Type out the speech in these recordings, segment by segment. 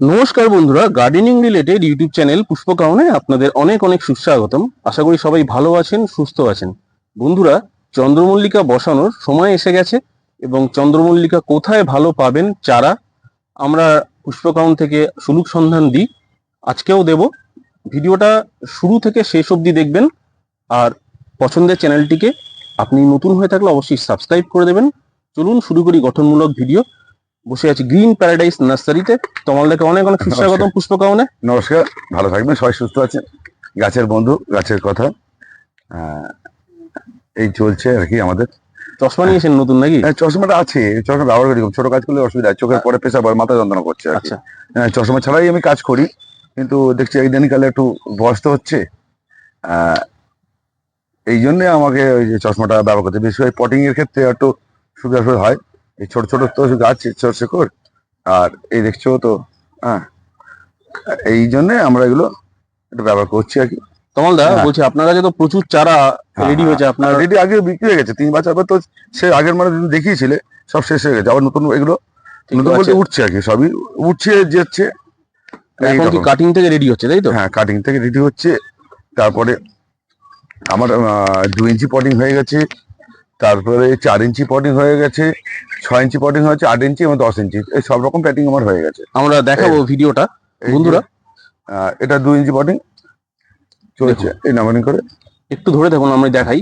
নমস্কার বন্ধুরা gardening related YouTube channel পুষ্পকাউনে আপনাদের অনেক অনেক সুস্বাগতম। আশা করি সবাই ভালো আছেন, সুস্থ আছেন। বন্ধুরা, চন্দ্রমল্লিকা বসানোর সময় এসে গেছে এবং চন্দ্রমল্লিকা কোথায় ভালো পাবেন চারা, আমরা পুষ্পকাউন থেকে সুলুক সন্ধান দিই। আজকেও দেব। ভিডিওটা শুরু থেকে শেষ অবধি দেখবেন আর পছন্দের চ্যানেলটিকে আপনি নতুন হয়ে থাকলে অবশ্যই সাবস্ক্রাইব করে দেবেন। চলুন শুরু করি গঠনমূলক ভিডিও বসে আছি গ্রিন প্যারাডাইস নার্সারিতে। তোমাদেরকে অনেক অনেক সুস্বাগতম পুষ্পকাউনে নমস্কার ভালো থাকবেন সবাই সুস্থ আছেন। গাছের বন্ধু গাছের কথা। এই চলছে আর কি আমাদের। চশমা নিয়েছেন নতুন নাকি? হ্যাঁ, চশমাটা আছে চশমা ব্যবহার করি ছোট কাজ করলে অসুবিধা হয়। চোখের পরে পেশা মাথা যন্ত্রণা করছে আচ্ছা। হ্যাঁ, চশমা ছাড়াই আমি কাজ করি কিন্তু দেখছি এই দিনকালে একটু বয়স তো হচ্ছে। এই জন্য আমাকে ওই যে চশমাটা ব্যবহার করতে বিশেষ করে পটিং এর ক্ষেত্রে একটু সুবিধা হয়। এই ছোট ছোট তো গাছ শেকড় আর এই দেখছ তো হ্যাঁ এই জন্য আমরা এগুলো একটু ব্যবহার করছি আর কি তমালদা হ্যাঁ। বলছি আপনার কাছে তো প্রচুর চারা রেডি হয়েছে আপনার রেডি আগে বিক্রি হয়ে গেছে তিন বছর তো সে আগের মানে দেখিয়েছিলে সব শেষ হয়ে গেছে আবার নতুন এগুলো নতুন। বলতে উঠছে আর কি সবই উঠছে যাচ্ছে এখন এইরকম। কাটিং থেকে রেডি হচ্ছে তাই তো হ্যাঁ কাটিং থেকে রেডি হচ্ছে তারপরে আমার দু ইঞ্চি পটিং হয়ে গেছে তারপরে চার ইঞ্চি পটিং হয়ে গেছে ছয় ইঞ্চি পটিং হয়েছে আট ইঞ্চি এবং দশ ইঞ্চি। এই সব রকম প্যাটিং আমার হয়ে গেছে। আমরা দেখাবো ভিডিওটা বন্ধুরা। এটা দু ইঞ্চি পটিং চলছে এই নাম্বারিং করে। একটু ধরে দেখুন আমরা দেখাই।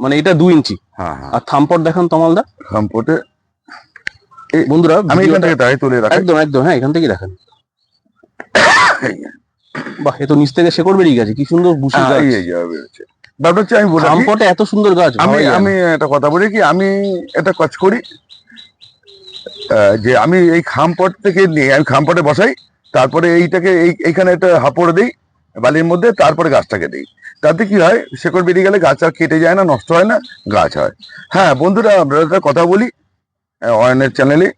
মানে এটা দু ইঞ্চি। হ্যাঁ হ্যাঁ। আর থামপট দেখান তমালদা কম্পোর্টে বন্ধুরা আমি এখান থেকে তাই তুলে রাখি। একদম একদম হ্যাঁ এখান থেকে দেখান। বাহ এ তো নিচ থেকে শেকড় বেরিয়ে গেছে কি সুন্দর বুসি হ্যাঁ, যাবে হচ্ছে আমি বলি এত সুন্দর গাছ আমি। আমি একটা কথা বলি কি আমি একটা কাজ করি যে আমি এই খামপট থেকে নিয়ে আমি খামপটে বসাই তারপরে এইটাকে এই এইখানে একটা হাপড় দিই বালির মধ্যে তারপরে গাছটাকে দিই। তাতে কি হয় শেকড় বেরিয়ে গেলে গাছ আর কেটে যায় না নষ্ট হয় না গাছ হয়। হ্যাঁ বন্ধুরা আমরা কথা বলি অয়নের চ্যানেলে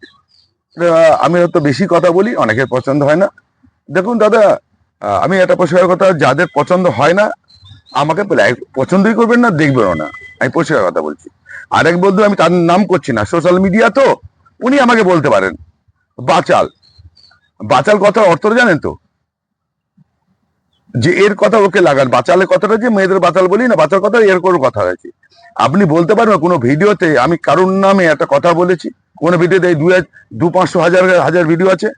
আমি হয়তো বেশি কথা বলি অনেকের পছন্দ হয় না। দেখুন দাদা আমি একটা পরিষ্কার কথা যাদের পছন্দ হয় না আমাকে পছন্দই করবেন না, দেখবেনও না। আমি পরিষ্কার কথা বলছি। আরেক বন্ধু, আমি তার নাম করছি না সোশ্যাল মিডিয়া তো, উনি আমাকে বলতে পারেন। বাচাল। বাচাল কথার অর্থটা জানেন তো? যে এর কথা ওকে লাগান। বাচালের কথাটা যে মেয়েদের বাচাল বলি না, বাচাল কথা এর কোনো কথা হয়েছে। আপনি বলতে পারবেন কোনো ভিডিওতে আমি কারোর নামে একটা কথা বলেছি। কোনো ভিডিওতে দু দু পাঁচশো, হাজার হাজার ভিডিও আছে।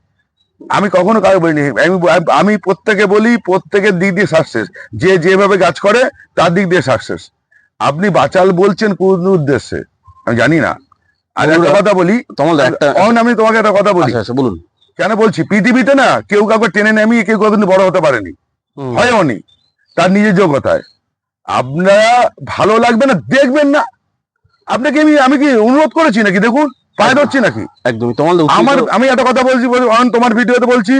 আমি কখনো কারও বলিনি। আমি আমি প্রত্যেকে বলি প্রত্যেকের দিক দিয়ে সাকসেস যে যেভাবে কাজ করে তার দিক দিয়ে সাকসেস আপনি বাচাল বলছেন কোন উদ্দেশ্যে? আমি জানি না। আর একটা কথা বলি অন আমি তোমাকে একটা কথা বলি। আচ্ছা আচ্ছা বলুন। কেন বলছি? পৃথিবীতে না কেউ কাউকে টেনে নামিয়ে কেউ কাউকে বড় হতে পারেনি। হুম। হয়ও তার নিজের যোগ্যতায়। আপনারা ভালো লাগবে না দেখবেন না। আপনাকে আমি আমি কি অনুরোধ করেছি নাকি? দেখুন। পায়ে ধরছি নাকি? একদমই উত্তেজিত- আমার আমি একটা কথা বলছি তোমার ভিডিওতে বলছি।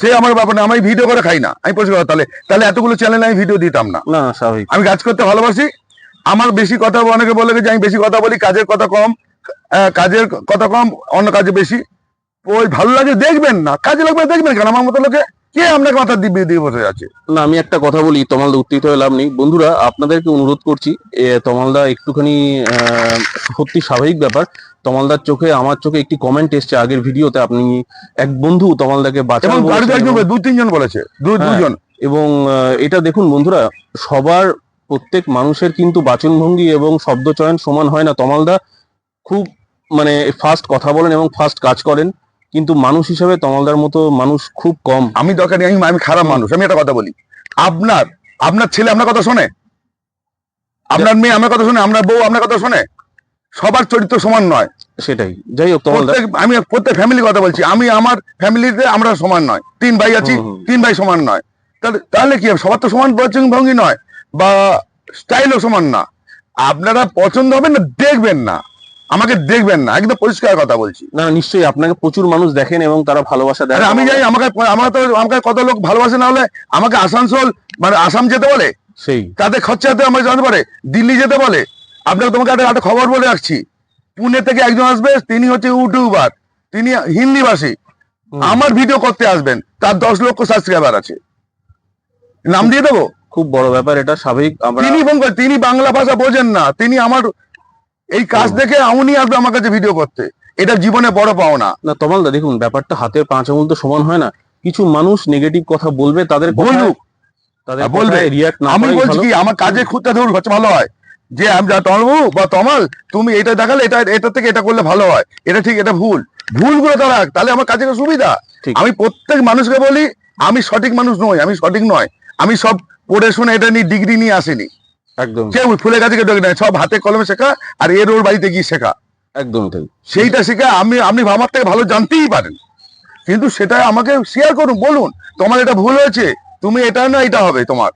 সে আমার ব্যাপার না আমি ভিডিও করে খাই না। আমি পরিষ্কার তাহলে তাহলে এতগুলো চ্যানেলে আমি ভিডিও দিতাম না। না স্বাভাবিক। আমি কাজ করতে ভালোবাসি। আমার বেশি কথা অনেকে বলে যে আমি বেশি কথা বলি কাজের কথা কম কাজের কথা কম অন্য কাজে বেশি। ওই ভালো লাগে দেখবেন না। কাজে লাগবে দেখবেন কেন? আমার মতো লোকে কে আপনাকে মাথা দিব্যি দিয়ে বসে আছে? না আমি একটা কথা বলি তমালদা উত্তেজিত হয়ে লাভ নেই। বন্ধুরা আপনাদেরকে অনুরোধ করছি তমালদা একটুখানি আহ, সত্যি স্বাভাবিক ব্যাপার। তমালদার চোখে আমার চোখে একটি কমেন্ট এসছে আগের ভিডিওতে। আপনি এক বন্ধু তমালদাকে বাঁচান এবং- দু তিনজন বলেছে হ্যাঁ। দুজন। এবং এটা দেখুন বন্ধুরা সবার প্রত্যেক মানুষের কিন্তু বাচনভঙ্গি এবং শব্দচয়ন সমান হয় না। তমালদা খুব মানে ফাস্ট কথা বলেন এবং ফাস্ট কাজ করেন কিন্তু মানুষ হিসেবে তমালদার মতো মানুষ খুব কম। আমি দরকার আমি আমি খারাপ মানুষ আমি একটা কথা বলি। আপনার আপনার ছেলে আপনার কথা শোনে? আপনার মেয়ে আমার কথা শোনে? আপনার বউ আপনার কথা শোনে? সবার চরিত্র সমান নয়। সেটাই। যাই হোক প্রত্যেক আমি প্রত্যেক ফ্যামিলি কথা বলছি। আমি আমার ফ্যামিলিতে আমরা সমান নয়। তিন ভাই আছি। তিন ভাই সমান নয়। তাহলে তাহলে কি হবে? সবার তো সমান ভঙ্গি নয় বা স্টাইলও সমান না। আপনারা পছন্দ হবে না দেখবেন না। আমাকে দেখবেন না। একদম পরিষ্কার কথা বলছি। না নিশ্চয়ই আপনাকে প্রচুর মানুষ দেখেন এবং তারা ভালোবাসা দেয় আমি যাই আমাকে আমার তো আমাকে কত লোক ভালোবাসে না হলে আমাকে আসানসোল মানে আসাম যেতে বলে? সেই। তাদের খরচাতে আমাকে জানতে পারে দিল্লি যেতে বলে? আপনাকে তোমাকে একটা একটা খবর বলে রাখছি। পুনে থেকে একজন আসবে তিনি হচ্ছে ইউটিউবার তিনি হিন্দি ভাষী আমার ভিডিও করতে আসবেন তার দশ লক্ষ সাবস্ক্রাইবার আছে। নাম দিয়ে দেবো? খুব বড় ব্যাপার এটা স্বাভাবিক আমরা তিনি ফোন করে তিনি বাংলা ভাষা বোঝেন না তিনি আমার এই কাজ দেখে এমনই আসবে আমার কাছে ভিডিও করতে। এটা জীবনে বড় পাওনা। না তমালদা দেখুন ব্যাপারটা হাতের পাঁচ আঙুল তো সমান হয় না। কিছু মানুষ নেগেটিভ কথা বলবে তাদের বলুক। তাদের বলবে। রিয়াক্ট না আমি বলছি কি আমার কাজে খুঁজতে ধরুন হচ্ছে ভালো হয়। যে আমি যা তমালবু বা তমাল তুমি এটা দেখালে এটা এটা থেকে এটা করলে ভালো হয়। এটা ঠিক এটা ভুল। ভুলগুলো তারা তাহলে আমার কাজে সুবিধা। আমি প্রত্যেক মানুষকে বলি আমি সঠিক মানুষ নই আমি সঠিক নয়। আমি সব পড়ে শুনে এটা নিয়ে ডিগ্রি নিয়ে আসিনি। একদম। কেউ ফুলের কাছে কেউ নেয় সব হাতে কলমে শেখা আর এর ওর বাড়িতে গিয়ে শেখা। একদম তাই সেইটা শিখে আমি আপনি আমার থেকে ভালো জানতেই পারেন। কিন্তু সেটা আমাকে শেয়ার করুন বলুন তোমার এটা ভুল হয়েছে তুমি এটা না এটা হবে তোমার।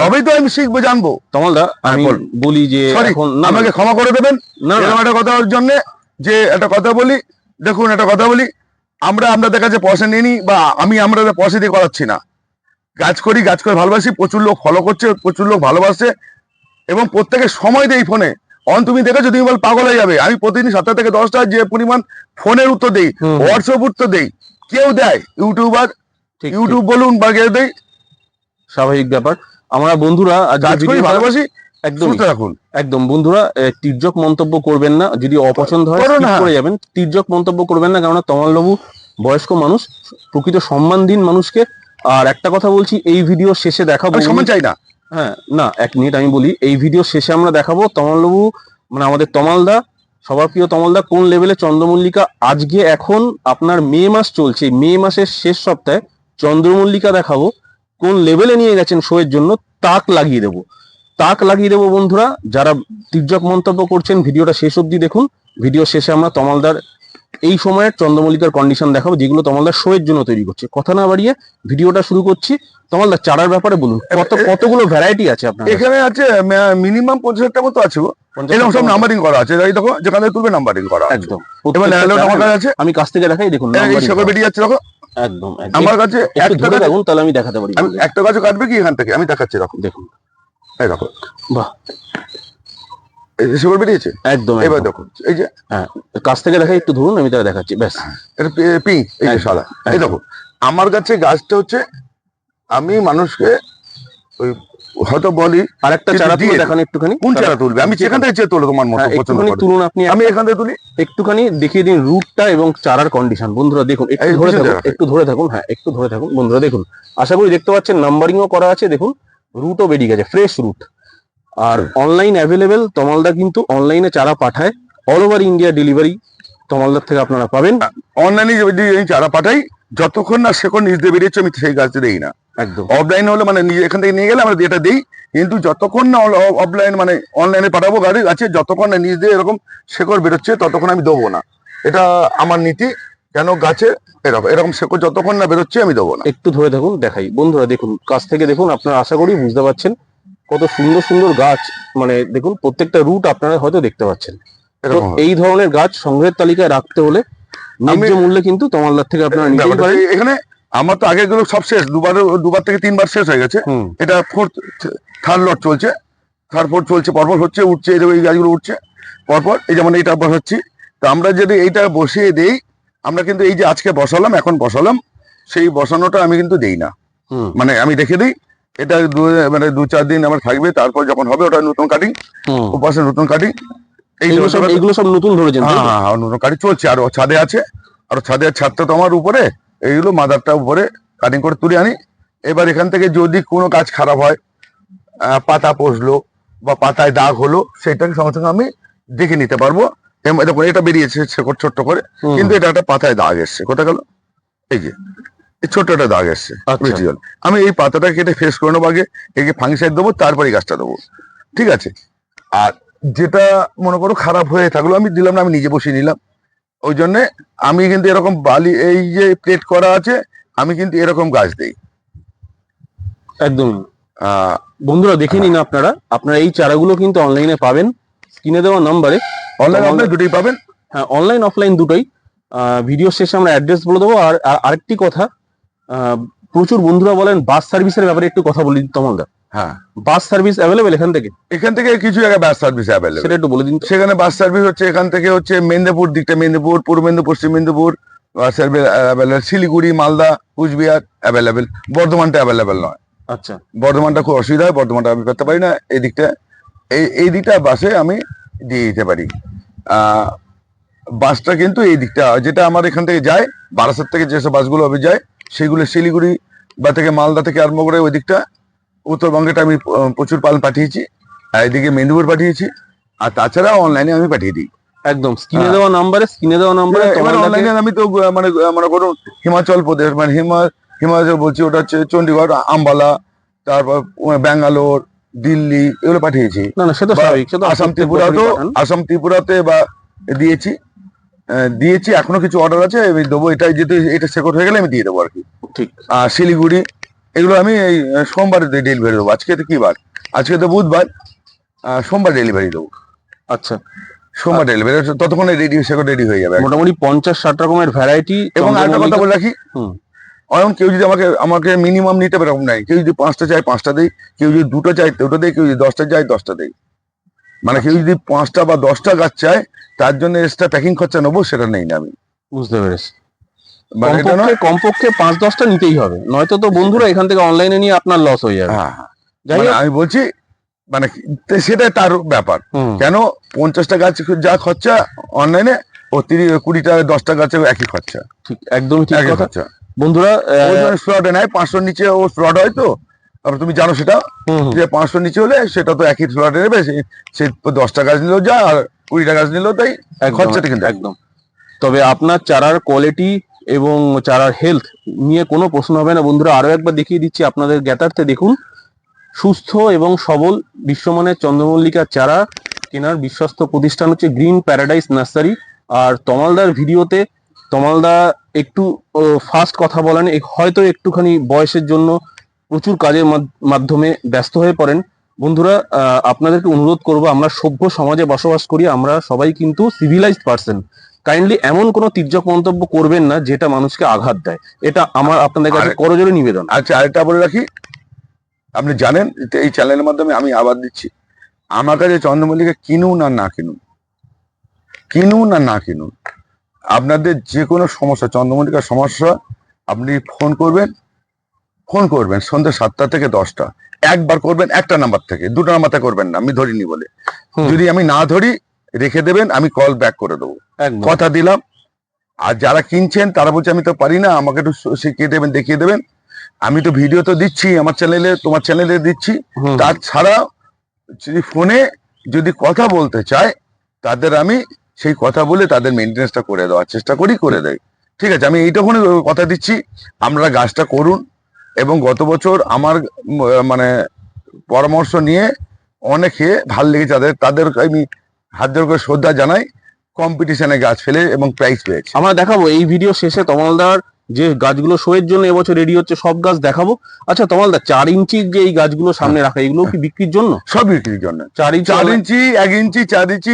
তবেই তো আমি শিখব জানব। তমালদা হ্যাঁ, আমি বলি যে এখন আমাকে ক্ষমা করে দেবেন? এরকম একটা কথা জন্য যে একটা কথা বলি দেখুন একটা কথা বলি আমরা আপনাদের কাছে পয়সা নিয়ে নিই বা আমি আমরা পয়সা দিয়ে করাচ্ছি না। কাজ করি কাজ করে ভালোবাসি প্রচুর লোক ফলো করছে প্রচুর লোক ভালোবাসে এবং প্রত্যেকে সময় দেয় ফোনে অন তুমি দেখেছ তুমি বল পাগল হয়ে যাবে। আমি প্রতিদিন সাতটা থেকে দশটা যে পরিমাণ ফোনের উত্তর দেই হোয়াটসঅ্যাপ উত্তর দেই কেউ দেয়। ইউটিউবার ইউটিউব বলুন বা কেউ দেয় স্বাভাবিক ব্যাপার। আমরা বন্ধুরা আজকে কাজ করি ভালোবাসি একদম রাখুন একদম বন্ধুরা তির্যক মন্তব্য করবেন না যদি অপছন্দ হয় করো যাবেন। তির্যক মন্তব্য করবেন না কেননা তমালবাবু বয়স্ক মানুষ প্রকৃত সম্মান দিন মানুষকে। আর একটা কথা বলছি এই ভিডিও শেষে দেখাবো সম্মান চাই না। হ্যাঁ না এক মিনিট আমি বলি এই ভিডিও শেষে আমরা দেখাবো তমালবাবু মানে আমাদের তমালদা সবার প্রিয় তমালদা কোন লেভেলে চন্দ্রমল্লিকা? আজকে এখন আপনার মে মাস চলছে মে মাসের শেষ সপ্তাহে চন্দ্রমল্লিকা দেখাবো। কোন লেভেলে নিয়ে গেছেন শো এর জন্য তাক লাগিয়ে দেবো। তাক লাগিয়ে দেবো বন্ধুরা যারা তির্যক মন্তব্য করছেন ভিডিওটা শেষ অবধি দেখুন। ভিডিও শেষে আমরা তমালদার এই সময়ের চন্দ্রমল্লিকার কন্ডিশন দেখাবো যেগুলো তমালদার শো এর জন্য তৈরি করছে। কথা না বাড়িয়ে ভিডিওটা শুরু করছি। তমালদার চারার ব্যাপারে বলুন। কত কতগুলো ভ্যারাইটি আছে আপনার এখানে আছে মিনিমাম পঞ্চাশ হাজার মতো আছে এরকম সব? নাম্বারিং করা আছে। এই দেখো যেখানে তুলবে নাম্বারিং করা একদম। এবার আমার কাছে আছে। আমি কাছ থেকে দেখাই দেখুন এই- যাচ্ছে দেখো। একদম। আমার কাছে একটু ধরে তাহলে আমি দেখাতে পারি আমি একটা গাছও কাটবে কি এখান থেকে? আমি দেখাচ্ছি দেখো। দেখুন। এই দেখো। বাহ। বেরিয়েছে? একদম এবার। দেখো এই যে কাছ থেকে একটু ধরুন আমি তাহলে দেখাচ্ছি ব্যাস। এটা পিঙ্ক এই যে সাদা। এই একদম। দেখো আমার কাছে গাছটা হচ্ছে আমি মানুষকে ওই হয়তো বলি আর একটা চারা তুলে দেখান একটুখানি। কোন চারা তুলবে? আমি যেখান থেকে তোলো তোমার মতো হ্যাঁ, একটুখানি তুলুন আপনি। আমি এখান থেকে তুলি। একটুখানি দেখিয়ে দিন রুটটা এবং চারার কন্ডিশন বন্ধুরা দেখুন একটু ধরে থাকুন একটু ধরে থাকুন হ্যাঁ একটু ধরে থাকুন। বন্ধুরা দেখুন আশা করি দেখতে পাচ্ছেন নাম্বারিংও করা আছে দেখুন রুটও বেরিয়ে গেছে ফ্রেশ রুট আর অনলাইন অ্যাভেলেবেল তমালদা কিন্তু অনলাইনে চারা পাঠায় অল ওভার ইন্ডিয়া ডেলিভারি তমালদার থেকে আপনারা পাবেন। অনলাইনে যদি আমি চারা পাঠাই যতক্ষণ না শেখর নিজ দিয়ে বেরিয়েছে আমি সেই গাছটা দিই না। একদম। অফলাইন হলে মানে এখান থেকে নিয়ে গেলে আমরা এটা দিই কিন্তু যতক্ষণ না অফলাইন মানে অনলাইনে পাঠাবো গাড়ি আছে যতক্ষণ না নিজ দিয়ে এরকম শেকড় বেরোচ্ছে ততক্ষণ আমি দেবো না। এটা আমার নীতি কেন গাছে এরকম এরকম শেকড় যতক্ষণ না বেরোচ্ছে আমি দেবো না। একটু ধরে থাকুন দেখাই। বন্ধুরা দেখুন কাছ থেকে দেখুন আপনারা আশা করি বুঝতে পারছেন। কত সুন্দর সুন্দর গাছ মানে দেখুন প্রত্যেকটা রুট আপনারা হয়তো দেখতে পাচ্ছেন। এই ধরনের গাছ সংগ্রহের তালিকায় রাখতে হলে ন্যায্য মূল্যে কিন্তু তমালদার থেকে আপনারা ব্যাপারটা পারেন এখানে আমার তো আগে গুলো সব শেষ দুবার দুবার থেকে তিনবার শেষ হয়ে গেছে। এটা ফোর্থ থার্ড লট চলছে। থার্ড ফোর্থ চলছে পরপর হচ্ছে উঠছে এই গাছগুলো উঠছে। পরপর এই যেমন এইটা বসাচ্ছি তো আমরা যদি এইটা বসিয়ে দেই আমরা কিন্তু এই যে আজকে বসালাম এখন বসালাম সেই বসানোটা আমি কিন্তু দেই না। মানে আমি রেখে দিই এটা মানে দু চার দিন আমার থাকবে তারপর যখন হবে ওটা নতুন কাটিং ওপাশে নতুন কাটিং এইগুলো সব এইগুলো সব নতুন ধরেছেন হ্যাঁ? হ্যাঁ হ্যাঁ, নতুন। কাটিং চলছে আর ছাদে আছে আর ছাদের ছাদটা তো আমার উপরে এইগুলো মাদারটা উপরে কাটিং করে তুলে আনি। এবার এখান থেকে যদি কোনো কাজ খারাপ হয় পাতা পচলো বা পাতায় দাগ হলো সেটাকে সঙ্গে সঙ্গে আমি দেখে নিতে পারব। দেখুন এটা বেরিয়েছে ছোট্ট করে কিন্তু এটা একটা পাতায় দাগ এসছে। কোথা গেল? এই যে এই ছোট্ট একটা দাগ এসছে আচ্ছা। আমি এই পাতাটা কেটে ফেস করে নেব আগে একে ফাঙ্গিসাইড দেবো তারপরে গাছটা দেবো। ঠিক আছে? আর যেটা মনে করো খারাপ হয়ে থাকল আমি দিলাম না আমি নিজে বসিয়ে নিলাম। ওই জন্যে আমি কিন্তু এরকম বালি এই যে প্লেট করা আছে আমি কিন্তু এরকম গাছ দিই। একদম। বন্ধুরা দেখে নিন আপনারা। আপনারা এই চারাগুলো কিন্তু অনলাইনে পাবেন। কিনে দেওয়া নাম্বারে অনলাইন দুটোই পাবেন? হ্যাঁ অনলাইন অফলাইন দুটোই। ভিডিও শেষে আমরা অ্যাড্রেস বলে দেবো। আর আর আরেকটি কথা আহ, প্রচুর বন্ধুরা বলেন বাস সার্ভিসের ব্যাপারে একটু কথা বলি তমলদা হ্যাঁ। বাস সার্ভিস অ্যাভেলেবেল এখান থেকে? এখান থেকে কিছু জায়গায় বাস সার্ভিস অ্যাভেলেবেল সেটা একটু বলে দিন সেখানে বাস সার্ভিস হচ্ছে এখান থেকে হচ্ছে মেদিনীপুর দিকটা মেদিনীপুর পূর্ব মেদিনীপুর পশ্চিম Medinipur bus service available Siliguri Malda Coochbehar available বর্ধমানটা available নয়। আচ্ছা। বর্ধমানটা খুব অসুবিধা হয় বর্ধমানটা আমি করতে পারি না। এই দিকটা এই এই দিকটা বাসে আমি দিয়ে দিতে পারি। আহ, বাসটা কিন্তু এই দিকটা যেটা আমার এখান থেকে যায় বারাসাত থেকে যেসব বাসগুলো হবে যায় সেগুলো শিলিগুড়ি বা থেকে মালদা থেকে আরম্ভ করে ওই দিকটা উত্তরবঙ্গেটা আমি প্রচুর পাল পাঠিয়েছি আর এদিকে মেদিনীপুর পাঠিয়েছি আর তাছাড়া অনলাইনে আমি পাঠিয়ে দিই। একদম স্ক্রিনে হ্যাঁ। দেওয়া নাম্বারে স্ক্রিনে দেওয়া নাম্বারে এবার অনলাইনে আমি তো মানে মনে করুন হিমাচল প্রদেশ মানে হিমা হিমাচল বলছি ওটা হচ্ছে চণ্ডীগড় আম্বালা তারপর ব্যাঙ্গালোর দিল্লি এগুলো পাঠিয়েছি। না না সে তো স্বাভাবিক সে তো আসাম প্রত্যেক ত্রিপুরা তো আসাম ত্রিপুরাতে বা দিয়েছি দিয়েছি এখনও কিছু অর্ডার আছে আমি দেবো এটা যেহেতু এটা সেকট হয়ে গেলে আমি দিয়ে দেবো আর কি। ঠিক। আর শিলিগুড়ি এগুলো আমি এই সোমবার ডেলিভারি দেবো। আজকে তো কি বার? আজকে তো বুধবার সোমবার ডেলিভারি দেবো। আচ্ছা। সোমবার ডেলিভারি ততক্ষণে রেডি সেকট রেডি হয়ে যাবে। মোটামুটি পঞ্চাশ ষাট রকমের ভ্যারাইটি এবং আরেকটা কথা বলে রাখি। এখন কেউ যদি আমাকে আমাকে মিনিমাম নিতে পারে এরকম নাই। কেউ যদি পাঁচটা চায় পাঁচটা দেয় কেউ যদি দুটো চায় দুটো দেয় কেউ যদি দশটা চায় দশটা দেয় মানে কেউ যদি পাঁচটা বা দশটা গাছ চায় তার জন্য এক্সট্রা প্যাকিং খরচা নেব সেটা নেই না আমি। বুঝতে পেরেছি। কমপক্ষে কমপক্ষে পাঁচ দশটা নিতেই হবে। নয়তো তো বন্ধুরা এখান থেকে অনলাইনে নিয়ে আপনার লস হয়ে যাবে। হ্যাঁ হ্যাঁ। যাই মানে আমি বলছি মানে সেটা তার ব্যাপার। কেন পঞ্চাশটা গাছ যা খরচা অনলাইনে ও তিরিশ কুড়িটা দশটা গাছে একই খরচা। ঠিক একদমই ঠিক খরচা। বন্ধুরা স্লটে নেয় পাঁচশোর নিচে ও স্লট হয় তো তারপর তুমি জানো সেটা। যে পাঁচশো নিচে হলে সেটা তো একই স্লটে নেবে সে দশটা গাছ নিলেও যা আর কুড়িটা গাছ নিলেও তাই খরচাটা কিন্তু একদম। তবে আপনার চারার কোয়ালিটি এবং চারার হেলথ নিয়ে কোনো প্রশ্ন হবে না, বন্ধুরা আরও একবার দেখিয়ে দিচ্ছি আপনাদের জ্ঞাতার্থে দেখুন। সুস্থ এবং সবল বিশ্বমানের চন্দ্রমল্লিকার চারা কেনার বিশ্বস্ত প্রতিষ্ঠান হচ্ছে গ্রিন প্যারাডাইস নার্সারি আর তমালদার ভিডিওতে তমালদা একটু ফাস্ট কথা বলেন হয়তো একটুখানি বয়সের জন্য প্রচুর কাজের মাধ- মাধ্যমে ব্যস্ত হয়ে পড়েন। বন্ধুরা আপনাদেরকে অনুরোধ করব, আমরা সভ্য সমাজে বসবাস করি, আমরা সবাই কিন্তু সিভিলাইজড পার্সন কাইন্ডলি এমন কোনো তির্যক মন্তব্য করবেন না যেটা মানুষকে আঘাত দেয়। এটা আমার আপনাদের কাছে করজোরে নিবেদন। আচ্ছা আরেকটা বলে রাখি। আপনি জানেন এই চ্যানেলের মাধ্যমে আমি আবার দিচ্ছি। আমার কাছে চন্দ্রমল্লিকা কিনুন আর না কিনুন। কিনুন আর না কিনুন। আপনাদের যে কোনো সমস্যা চন্দ্রমল্লিকার সমস্যা আপনি ফোন করবেন। ফোন করবেন সন্ধ্যে সাতটা থেকে দশটা। একবার করবেন একটা নাম্বার থেকে। দুটো নাম্বার থেকে করবেন না আমি ধরিনি বলে। যদি আমি না ধরি রেখে দেবেন আমি কল ব্যাক করে দেবো। কথা দিলাম। আর যারা কিনছেন তারা বলছে আমি তো পারি না আমাকে একটু শিখিয়ে দেবেন দেখিয়ে দেবেন। আমি তো ভিডিও তো দিচ্ছি আমার চ্যানেলে তোমার চ্যানেলে দিচ্ছি। তাছাড়া যদি ফোনে যদি কথা বলতে চায় তাদের আমি সেই কথা বলে তাদের মেনটেন্সটা করে দেওয়ার চেষ্টা করি করে দেয় ঠিক আছে আমি এইটুকুনি কথা দিচ্ছি। আপনারা গাছটা করুন এবং গত বছর আমার মানে পরামর্শ নিয়ে অনেকে ভালো লেগেছে তাদের তাদের আমি হাত জোর করে শ্রদ্ধা জানাই কম্পিটিশনে গাছ ফেলে এবং প্রাইজ পেয়েছে। আমরা দেখাবো এই ভিডিও শেষে তমালদার যে গাছগুলো শোয়ের জন্য এবছর রেডি হচ্ছে সব গাছ দেখাবো। আচ্ছা তমালদা চার ইঞ্চির যে এই গাছগুলো সামনে রাখা এগুলো কি বিক্রির জন্য? সব বিক্রির জন্য। চার ইঞ্চি চার ইঞ্চি এক ইঞ্চি চার ইঞ্চি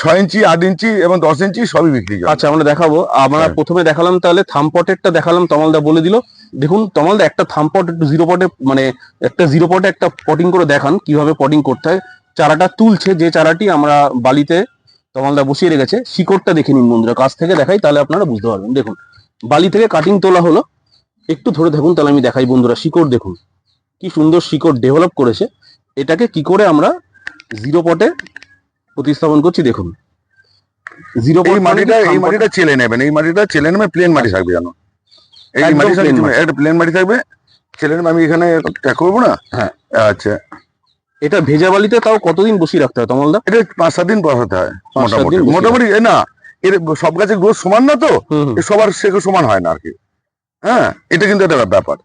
ছয় ইঞ্চি আট ইঞ্চি এবং দশ ইঞ্চি সবই বিক্রি আচ্ছা আমরা দেখাবো। আমরা হ্যাঁ। প্রথমে দেখালাম তাহলে থামপটেরটা দেখালাম তমালদা বলে দিল। দেখুন তমালদা একটা থামপট একটু জিরো পটে মানে একটা জিরো পটে একটা পটিং করে দেখান কীভাবে পটিং করতে হয়। চারাটা তুলছে যে চারাটি আমরা বালিতে তমালদা বসিয়ে রেখেছে শিকড়টা দেখে নিন বন্ধুরা কাছ থেকে দেখাই তাহলে আপনারা বুঝতে পারবেন। দেখুন বালি থেকে কাটিং তোলা হলো একটু ধরে দেখুন তাহলে আমি দেখাই বন্ধুরা শিকড় দেখুন কি সুন্দর শিকড় ডেভেলপ করেছে। এটাকে কি করে আমরা জিরো পটে প্রতিস্থাপন করছি দেখুন। জিরো এই মাটিটা এই মাটিটা চেলে নেবেন এই মাটিটা চেলে নেবে প্লেন মাটি থাকবে জানো এই মাটি একটা প্লেন মাটি থাকবে চেলে নেবে আমি এখানে ট্যাক করব না? হ্যাঁ। আচ্ছা। এটা ভেজা বালিতে তাও কতদিন বসিয়ে রাখতে হয় তমালদা? এটা পাঁচ সাত দিন বসাতে হয় মোটামুটি। মোটামুটি না এর সব গাছের গ্রোথ সমান না তো সবার সেগুলো সমান হয় না আর কি। হ্যাঁ এটা কিন্তু একটা ব্যাপার।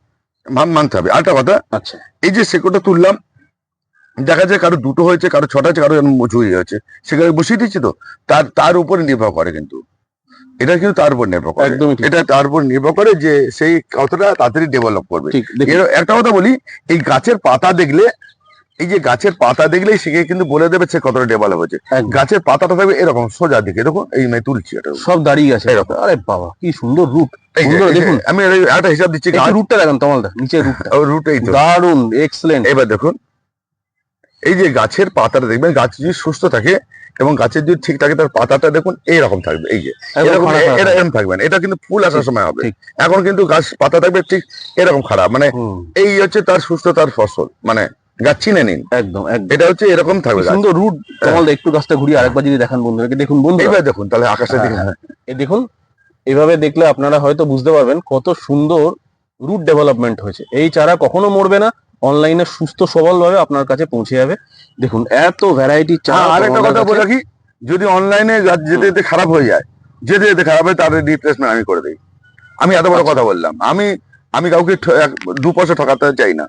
মানতে হবে। আরেকটা কথা আচ্ছা। এই যে শেকড়টা তুললাম দেখা যায় কারও দুটো হয়েছে কারও ছটা হয়েছে কারও চুরি হয়েছে সেখানে বসিয়ে দিচ্ছি তো তার তার উপরে নির্ভর করে কিন্তু। এটা কিন্তু তার উপর নির্ভর করে। এটা তার উপর নির্ভর করে যে সেই কতটা তাড়াতাড়ি ডেভেলপ করবে। একটা কথা বলি এই গাছের পাতা দেখলে এই যে গাছের পাতা দেখলেই সে কিন্তু বলে দেবে সে কতটা ডেভেলপ হয়েছে। গাছের পাতাটা থাকবে এরকম সোজা দিকে দেখুন এই মানে তুলছি এটা। সব দাঁড়িয়ে গেছে এরকম। আরে বাবা কি সুন্দর রুট দেখুন। আমি একটা হিসাব দিচ্ছি রুটটা দেখান নিচে রুটটা রুট এই দারুণ এক্সেলেন্ট এবার দেখুন এই যে গাছের পাতাটা দেখবেন গাছ যদি সুস্থ থাকে এবং গাছের যদি ঠিক থাকে তার পাতাটা দেখুন এইরকম থাকবে এই যে। এরকম এ- এটা এরকম থাকবে এটা কিন্তু ফুল আসার সময় হবে। এখন কিন্তু গাছ পাতা থাকবে ঠিক এরকম খারাপ মানে এই হচ্ছে তার সুস্থতার ফসল মানে গাছ চিনে নিন। একদম এটা হচ্ছে এরকম থাকবে সুন্দর রুট কমল একটু গাছটা ঘুরিয়ে আরেকবার যদি দেখান বন্ধুদেরকে দেখুন বন্ধুরা। এইবার দেখুন তাহলে আকাশের দিকে। হ্যাঁ, এই দেখুন এভাবে দেখলে আপনারা হয়তো বুঝতে পারবেন কত সুন্দর রুট ডেভেলপমেন্ট হয়েছে। এই চারা কখনো মরবে না অনলাইনে সুস্থ সবল ভাবে আপনার কাছে পৌঁছে যাবে। দেখুন এত ভ্যারাইটি চারা হ্যাঁ, আরেকটা কথা বলে রাখি যদি অনলাইনে যেতে যেতে খারাপ হয়ে যায় যেতে যেতে খারাপ হয় তাদের রিপ্লেসমেন্ট আমি করে দিই। আমি এত বড় আচ্ছা। কথা বললাম। আমি আমি কাউকে দু পয়সা ঠকাতে চাই না।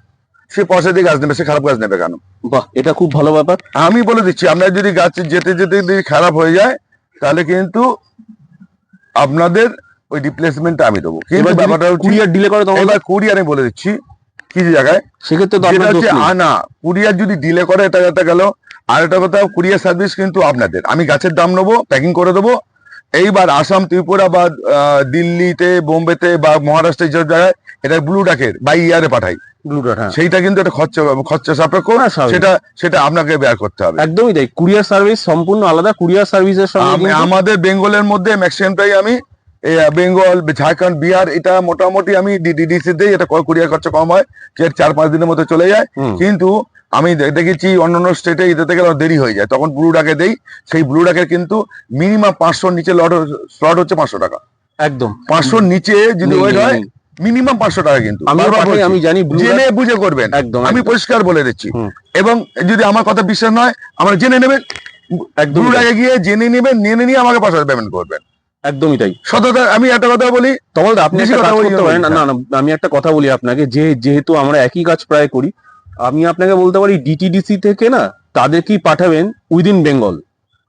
সে পয়সা দিয়ে গাছ নেবে সে খারাপ গাছ নেবে কেন? বাহ এটা খুব ভালো ব্যাপার। আমি বলে দিচ্ছি আপনার যদি গাছ যেতে যেতে যদি খারাপ হয়ে যায় তাহলে কিন্তু আপনাদের ওই রিপ্লেসমেন্টটা আমি দেবো। কিন্তু ব্যাপারটা কুরিয়ার ডিলে করে এবার কুরিয়ারে বলে দিচ্ছি কিছু জায়গায়? সেক্ষেত্রে তো আপনার হচ্ছে। আনা কুরিয়ার যদি ডিলে করে এটা গেল। আর একটা কথা কুরিয়ার সার্ভিস কিন্তু আপনাদের। আমি গাছের দাম নেব প্যাকিং করে দেবো এইবার আসাম ত্রিপুরা বা দিল্লিতে বোম্বেতে বা মহারাষ্ট্রে যে জায়গায় এটা ব্লু ডাকের বাই ইয়ারে পাঠাই। Blue dot, হ্যাঁ। সেইটা কিন্তু একটা খরচা খরচা সাপেক্ষ। সেটা সেটা আপনাকে বেয়ার করতে হবে। একদমই তাই। কুরিয়ার সার্ভিস সম্পূর্ণ আলাদা। কুরিয়ার সার্ভিসের সঙ্গে আমি- আমাদের বেঙ্গলের মধ্যে ম্যাক্সিমামটাই আমি বেঙ্গল ঝাড়খণ্ড বিহার এটা মোটামুটি আমি ডিডিসি দেই এটা কুরিয়ার খরচা কম হয়। চার পাঁচ দিনের মধ্যে চলে যায়। কিন্তু আমি দেখেছি অন্যান্য স্টেটে যেতে গেলে দেরি হয়ে যায়। তখন ব্লু ডাকে দেই। সেই ব্লু ডাকের কিন্তু মিনিমাম পাঁচশোর নিচে লট স্লট হচ্ছে পাঁচশো টাকা। একদম। পাঁচশোর নিচে যদি ওয়েট হয় মিনিমাম পাঁচশো টাকা কিন্তু। আমি জানি জেনে বুঝে করবেন। একদম আমি পরিষ্কার বলে দিচ্ছি। এবং যদি আমার কথা বিশ্বাস নয় আমরা জেনে নেবেন একদম ব্লু ডাকে গিয়ে জেনে নেবেন জেনে নিয়ে আমাকে পাঁচশো পেমেন্ট করবেন। একদমই তাই। সততা আমি একটা কথা বলি তমাল আপনি একটা কথা বলি। না না, আমি একটা কথা বলি আপনাকে। যে যেহেতু আমরা একই কাজ প্রায় করি আমি আপনাকে বলতে পারি ডিটিডিসি থেকে না তাদেরকেই পাঠাবেন উইদিন বেঙ্গল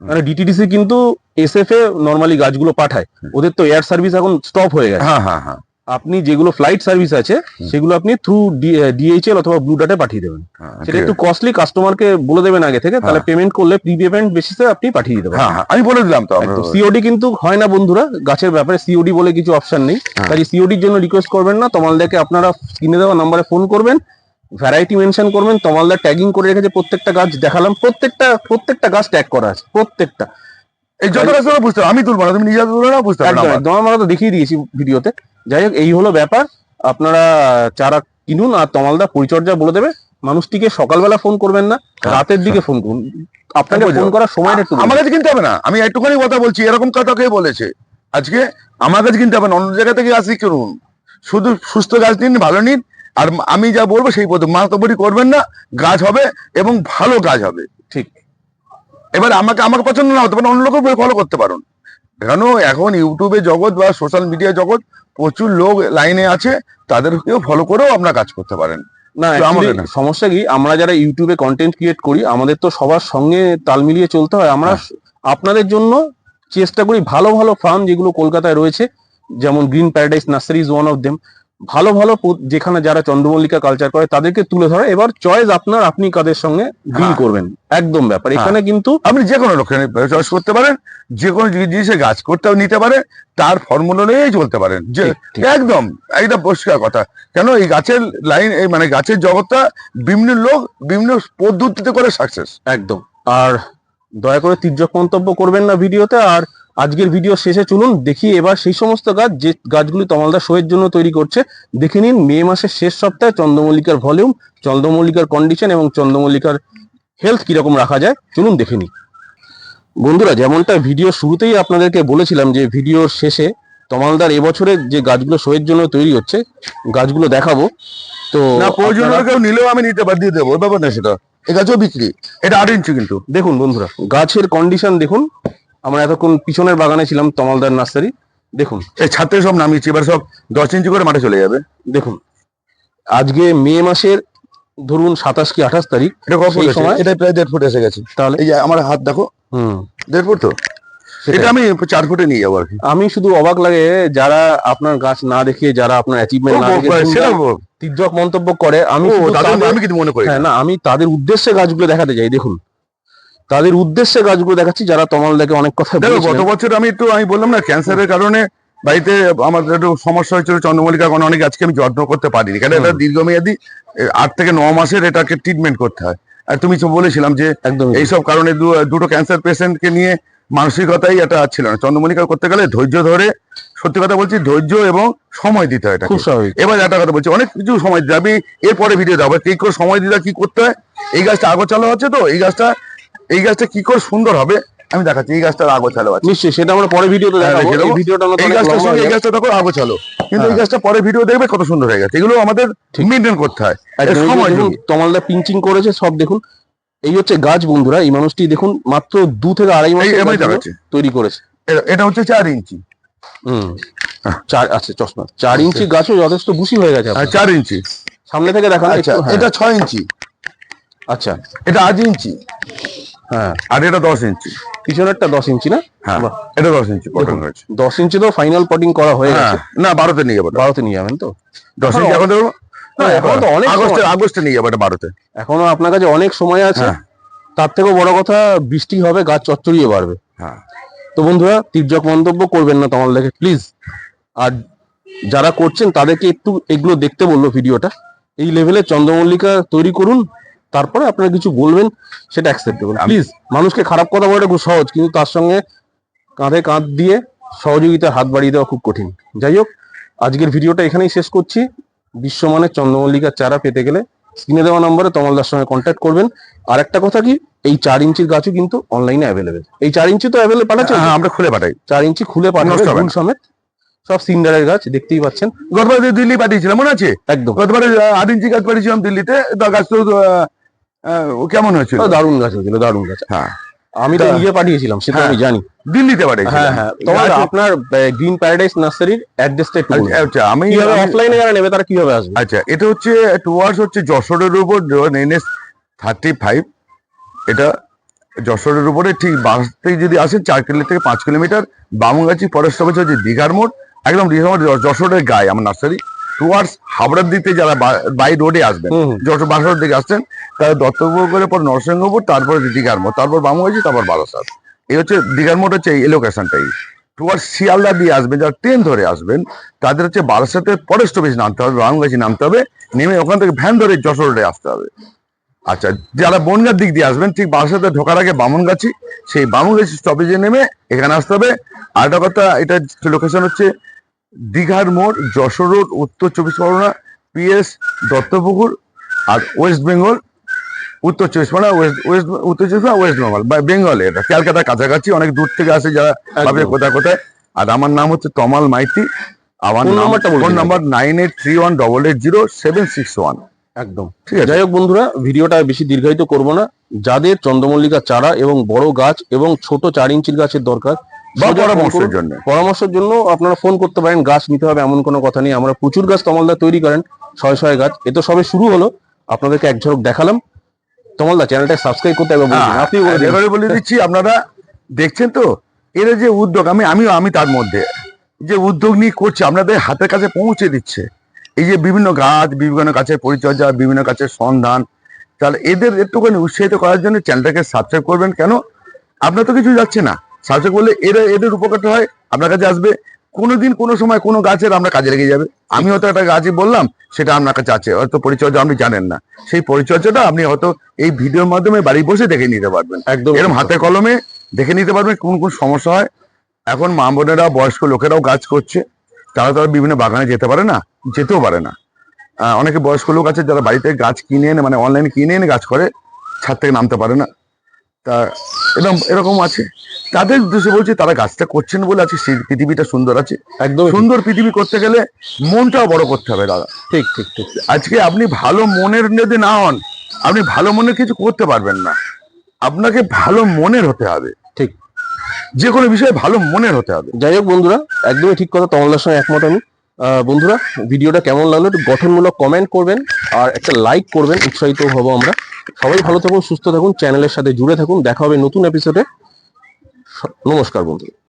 মানে ডিটিডিসি কিন্তু এসএফ এ নর্মালি গাছগুলো পাঠায়। ওদের তো এয়ার সার্ভিস এখন স্টপ হয়ে গেছে। হ্যাঁ হ্যাঁ হ্যাঁ। আপনি যেগুলো ফ্লাইট সার্ভিস আছে সেগুলো আপনি থ্রু ডিএইচএল অথবা ব্লু ডাটে পাঠিয়ে দেবেন। হ্যাঁ, সেটা একটু কস্টলি কাস্টমারকে বলে দেবেন আগে থেকে তাহলে হ্যাঁ। পেমেন্ট করলে প্রি পেমেন্ট বেসিসে আপনি পাঠিয়ে দিতে হ্যাঁ পারেন হ্যাঁ আমি বলে দিলাম তো সিওডি কিন্তু হয় না বন্ধুরা গাছের ব্যাপারে সিওডি বলে কিছু অপশন নেই। হ্যাঁ। কাজে সিওডির জন্য রিকোয়েস্ট করবেন না তমালদাকে আপনারা স্ক্রিনে দেওয়া নাম্বারে ফোন করবেন ভ্যারাইটি মেনশন করবেন তমালদা ট্যাগিং করে রেখেছে প্রত্যেকটা গাছ দেখালাম প্রত্যেকটা প্রত্যেকটা গাছ ট্যাগ করা আছে প্রত্যেকটা। বুঝতে আমি তুলবো না তুমি নিজে তুলবো না বুঝতে তো দেখিয়ে দিয়েছি ভিডিওতে। যাই হোক এই হলো ব্যাপার আপনারা চারা কিনুন আর তমালদা পরিচর্যা বলে দেবে মানুষটিকে সকালবেলা ফোন করবেন না হ্যাঁ। রাতের দিকে ফোন করুন। আপনাকে। ফোন করার সময়টা একটু আমার কাছে কিনতে হবে না আমি একটুখানি কথা বলছি এরকম কথা কে বলেছে? আজকে আমার কাছে কিনতে হবে না অন্য জায়গা থেকে আসি কিনুন। শুধু সুস্থ গাছ নিন ভালো নিন আর আমি যা বলব সেই পদ্ধতি। মাতবরি করবেন না গাছ হবে এবং ভালো গাছ হবে। ঠিক। এবার আমাকে আমাকে পছন্দ না হতে পারে অন্য লোকও ফলো করতে পারুন। কেন? এখন ইউটিউবে জগৎ বা সোশ্যাল মিডিয়া জগৎ প্রচুর লোক লাইনে আছে তাদেরকেও ফলো করেও আপনারা কাজ করতে পারেন। না। সমস্যা কি? আমরা যারা ইউটিউবে কন্টেন্ট ক্রিয়েট করি আমাদের তো সবার সঙ্গে তাল মিলিয়ে চলতে হয়। আমরা হ্যাঁ। আপনাদের জন্য চেষ্টা করি ভালো ভালো ফার্ম যেগুলো কলকাতায় রয়েছে যেমন green paradise nursery is one of them ভালো ভালো যেখানে যারা চন্দ্রমল্লিকা কালচার করে তাদেরকে তুলে ধরা। এবার চয়েস আপনার আপনি কাদের সঙ্গে ডিল হ্যাঁ। করবেন। একদম ব্যাপার। হ্যাঁ। এখানে কিন্তু আপনি যে কোনো লোকের চয়েস করতে পারেন যে কোনো জিনিসে গাছ করতেও নিতে পারেন তার ফর্মুলা নিয়েই চলতে পারেন। যে। একদম এটা পরিষ্কার কথা। কেন এই গাছের লাইন এই মানে গাছের জগৎটা বিভিন্ন লোক বিভিন্ন পদ্ধতিতে করে সাকসেস একদম। আর দয়া করে তির্যক মন্তব্য করবেন না ভিডিওতে। আর আজকের ভিডিও শেষে চলুন দেখি এবার সেই সমস্ত গাছ যে গাছগুলি তমালদা শোয়ের জন্য তৈরি করছে। দেখে নিন মে মাসের শেষ সপ্তাহে চন্দ্রমল্লিকার ভলিউম চন্দ্রমল্লিকার কন্ডিশন এবং চন্দ্রমল্লিকার হেলথ কীরকম রাখা যায় চলুন দেখে নিন বন্ধুরা যেমনটা ভিডিও শুরুতেই আপনাদেরকে বলেছিলাম যে ভিডিওর শেষে তমালদার এবছরের যে গাছগুলো শোয়ের জন্য তৈরি হচ্ছে গাছগুলো দেখাবো। তো না প্রয়োজন কেউ নিলেও আমি নিতে পারি দিয়ে দেবো ব্যাপার না সেটা। এই গাছও বিক্রি এটা আট ইঞ্চি কিন্তু। দেখুন বন্ধুরা। গাছের কন্ডিশন দেখুন আমরা এতক্ষণ পিছনের বাগানে ছিলাম তমালদার নার্সারি। দেখুন এই ছাত্রে সব নামিয়েছি এবার সব দশ ইঞ্চি করে মাঠে চলে যাবে। দেখুন আজকে মে মাসের ধরুন সাতাশ কি আঠাশ তারিখ এটা কত সময়- এটা প্রায় দেড় ফুট এসে গেছে। তাহলে? এই যে আমার হাত দেখো হুম। দেড় ফুট তো। এটা আমি চার ফুটে নিয়ে যাব আর কি। আমি শুধু অবাক লাগে যারা আপনার গাছ না দেখে যারা আপনার অ্যাচিভমেন্ট না দেখে তির্যক মন্তব্য করে আমি আমি কিন্তু মনে করি না। হ্যাঁ না আমি তাদের উদ্দেশ্যে গাছগুলো দেখাতে চাই। দেখুন তাদের উদ্দেশ্যে গাছগুলো দেখাচ্ছি যারা তমালদাকে অনেক কথা দেখো গত বছর আমি একটু আমি বললাম না ক্যান্সারের কারণে বাড়িতে আমার একটু সমস্যা হয়েছিল চন্দ্রমল্লিকা কোনো অনেক আজকে আমি যত্ন করতে পারিনি। কারণ এটা দীর্ঘমেয়াদী আট থেকে ন মাসের এটাকে ট্রিটমেন্ট করতে হয়। আর তুমি তো বলেছিলাম যে একদম এইসব কারণে দুটো ক্যান্সার পেশেন্টকে নিয়ে মানসিকতাই এটা ছিল না। চন্দ্রমল্লিকা করতে গেলে ধৈর্য ধরে সত্যি কথা বলছি ধৈর্য এবং সময় দিতে হয় এটাকে। খুব স্বাভাবিক। এবার একটা কথা বলছি অনেক কিছু সময় দিতে। আমি এরপরে ভিডিও দেবো কি করে সময় দিতে কি করতে হয় এই গাছটা আগোছালো আছে তো এই গাছটা এই গাছটা কি করে সুন্দর হবে? আমি দেখাচ্ছি এই গাছটার আগোছালো আছে। নিশ্চয়ই সেটা আমরা পরে ভিডিওতে হ্যাঁ, দেখাবো। এই। ভিডিওটা এই অনেক সঙ্গে এই গাছটা তখন আগোছালো। কিন্তু এই হ্যাঁ। গাছটা পরে ভিডিও দেখবে কত সুন্দর হয়ে গেছে। এগুলো আমাদের। মেনটেন করতে হয়। যে সময় তমালদা পিঞ্চিং করেছে সব দেখুন। এই হচ্ছে গাছ বন্ধুরা এই মানুষটি দেখুন মাত্র দু থেকে আড়াই মাস তৈরি করেছে। এটা- হচ্ছে চার ইঞ্চি। হুম। হ্যাঁ। চার আচ্ছা চশমা। চার ইঞ্চি গাছও যথেষ্ট বুশি হয়ে গেছে চার ইঞ্চি। সামনে থেকে দেখান আচ্ছা। এটা ছয় ইঞ্চি। আচ্ছা। এটা আট ইঞ্চি। হ্যাঁ। আর এটা দশ ইঞ্চি। পিছনেরটা দশ ইঞ্চি না? হ্যাঁ। এটা দশ ইঞ্চি পটন হয়েছে। দশ ইঞ্চি তো ফাইনাল পটিং করা হয়ে হ্যাঁ। গেছে। না বারোতে নিয়ে যাব। বারোতে নিয়ে যাবেন তো? দশ ইঞ্চি এখন তো অনেক আগস্টে আগস্টে নিয়ে যাব এটা বারোতে। এখনও আপনার কাছে অনেক সময় আছে। হ্যাঁ। তার থেকেও বড় কথা বৃষ্টি হবে গাছ চচ্চড়িয়ে বাড়বে। হ্যাঁ। তো বন্ধুরা তির্যক মন্তব্য করবেন না তোমার দেখে প্লিজ আর যারা করছেন তাদেরকে একটু এগুলো দেখতে বলল ভিডিওটা। এই লেভেলে চন্দ্রমল্লিকা তৈরি করুন তারপরে আপনারা কিছু বলবেন সেটা অ্যাকসেপ্টেবল প্লিজ মানুষকে খারাপ কথা বলাটা খুব সহজ কিন্তু তার সঙ্গে কাঁধে কাঁধ দিয়ে সহযোগিতার হাত বাড়িয়ে দেওয়া খুব কঠিন। যাই হোক আজকের ভিডিওটা এখানেই শেষ করছি। বিশ্বমানের চন্দ্রমল্লিকার চারা পেতে গেলে স্ক্রিনে দেওয়া নম্বরে তমলদার সঙ্গে কন্ট্যাক্ট করবেন। আর একটা কথা কি এই চার ইঞ্চির গাছও কিন্তু অনলাইনে অ্যাভেলেবেল এই চার ইঞ্চি তো অ্যাভেলেবল পাঠাচ্ছে? হ্যাঁ আমরা খুলে পাঠাই। চার ইঞ্চি খুলে পাঠাবে নষ্ট সমেত। সব সিন্ডারের গাছ দেখতেই পাচ্ছেন। গতবার দিল্লি পাঠিয়েছিলাম মনে আছে? একদম। গতবারে আট ইঞ্চি গাছ পাঠিয়েছিলাম দিল্লিতে। গাছ তো ও কেমন হয়েছিল? ও, দারুণ গাছ হয়েছিল দারুণ গাছ। হ্যাঁ। আমি তো নিজে পাঠিয়েছিলাম সেটা হ্যাঁ। আমি জানি। দিল্লিতে পাঠিয়েছিলাম। হ্যাঁ হ্যাঁ। তোমার আপনার গ্রিন প্যারাডাইস নার্সারির অ্যাড্রেসটা একটু আচ্ছা আমি কীভাবে অফলাইনে যারা নেবে তারা কীভাবে আসবে? আচ্ছা এটা হচ্ছে টুয়ার্স হচ্ছে যশোরের উপর এনএস থার্টি ফাইভ এটা যশোরের উপরে ঠিক বাস থেকে যদি আসেন চার কিলোমিটার থেকে পাঁচ কিলোমিটার বামুনগাছি ফরেস্ট অফিস হচ্ছে দীঘার মোড় একদম যশোরের গায়ে আমার নার্সারি। টুয়ার্স হাবড়ার দিকে যারা বাই রোডে আসবেন। যশোর বাসার দিকে আসছেন তারা দত্তপুর করে পর নরসিংহপুর তারপরে দীঘার মোড় তারপর বামুনগাছি তারপর বারাসাত। এই হচ্ছে দীঘার মোড় হচ্ছে এই লোকেশনটাই টুয়ার্স শিয়ালদা দিয়ে আসবেন যারা ট্রেন ধরে আসবেন তাদের হচ্ছে বারাসাতে ফরেস্ট অফিস নামতে হবে বামুনগাছি নামতে হবে নেমে ওখান থেকে ভ্যান ধরে যশোর রোডে আসতে হবে। আচ্ছা যারা বনগার দিক দিয়ে আসবেন ঠিক বারাসাতে ঢোকার আগে বামুনগাছি সেই বামুনগাছি স্টপেজে নেমে এখানে আসতে হবে। আর একটা কথা এটা লোকেশন হচ্ছে দীঘার মোড় যশোর রোড উত্তর চব্বিশ পরগনা পিএস দত্তপুকুর আর ওয়েস্ট বেঙ্গল উত্তর চব্বিশ পরগনা ওয়েস্ট ওয়েস্ট উত্তর চব্বিশ পরগনা ওয়েস্ট বেঙ্গল বা বেঙ্গল এটা। ক্যালকাতার কাছাকাছি অনেক দূর থেকে আসে যারা ভাবে কোথায় কোথায়। আর আমার নাম হচ্ছে তমাল মাইতি। আমার নাম্বারটা phone number nine eight three one double eight zero seven six one. একদম। ঠিক আছে। যাই হোক বন্ধুরা ভিডিওটা বেশি দীর্ঘায়িত করব না। যাদের চন্দ্রমল্লিকা চারা এবং বড় গাছ এবং ছোট চার ইঞ্চির গাছের দরকার বা পরামর্শের জন্য। পরামর্শের জন্য আপনারা ফোন করতে পারেন গাছ নিতে হবে এমন কোনো কথা নেই। আমরা প্রচুর গাছ তমলদা তৈরি করেন ছয় ছয় গাছ। এ তো সবে শুরু হলো। আপনাদেরকে এক ঝলক দেখালাম। তমলদা চ্যানেলটা সাবস্ক্রাইব করতে হবে বলুন। আপনি বলে দিচ্ছি আপনারা দেখছেন তো এর যে উদ্যোগ আমি আমিও আমি তার মধ্যে যে উদ্যোগ নিয়ে করছে আপনাদের হাতের কাছে পৌঁছে দিচ্ছে। এই যে বিভিন্ন গাছ বিভিন্ন গাছের পরিচর্যা বিভিন্ন গাছের সন্ধান তাহলে এদের একটুখানি উৎসাহিত করার জন্য চ্যানেলটাকে সাবস্ক্রাইব করবেন। কেন? আপনার তো কিছু যাচ্ছে না। সাবস্ক্রাইব করলে এরা এদের উপকারটা হয় আপনার কাছে আসবে। কোনোদিন কোনো সময় কোনো গাছের আমরা কাজে লেগে যাবে। আমি হয়তো একটা গাছই বললাম সেটা আপনার কাছে আছে হয়তো পরিচর্যা আপনি জানেন না। সেই পরিচর্যাটা আপনি হয়তো এই ভিডিওর মাধ্যমে বাড়ি বসে দেখে নিতে পারবেন। একদম। এরকম হাতে কলমে দেখে নিতে পারবেন কোন কোন সমস্যা হয়। এখন মা বোনেরা বয়স্ক লোকেরাও গাছ করছে। তারা তারা বিভিন্ন বাগানে যেতে পারে না যেতেও পারে না। অনেকে বয়স্ক লোক আছে যারা বাড়িতে গাছ কিনে এনে মানে অনলাইনে কিনে এনে গাছ করে ছাদ থেকে নামতে পারে না। তা এরকম এরকম আছে। তাদের উদ্দেশ্যে বলছি তারা গাছটা করছেন বলে আজকে সেই পৃথিবীটা সুন্দর আছে। একদম সুন্দর পৃথিবী করতে গেলে মনটাও বড় করতে হবে দাদা। ঠিক ঠিক ঠিক। আজকে আপনি ভালো মনের যদি না হন আপনি ভালো মনের কিছু করতে পারবেন না। আপনাকে ভালো মনের হতে হবে। ঠিক। যে কোনো বিষয়ে ভালো মনের হতে হবে। যাই হোক বন্ধুরা একদমই ঠিক কথা তমলদার সঙ্গে একমত আমি। আহ, বন্ধুরা ভিডিওটা কেমন লাগল একটু গঠনমূলক কমেন্ট করবেন আর একটা লাইক করবেন। উৎসাহিত হব আমরা। সবাই ভালো থাকুন সুস্থ থাকুন চ্যানেলের সাথে জুড়ে থাকুন। দেখা হবে নতুন এপিসোডে নমস্কার বন্ধু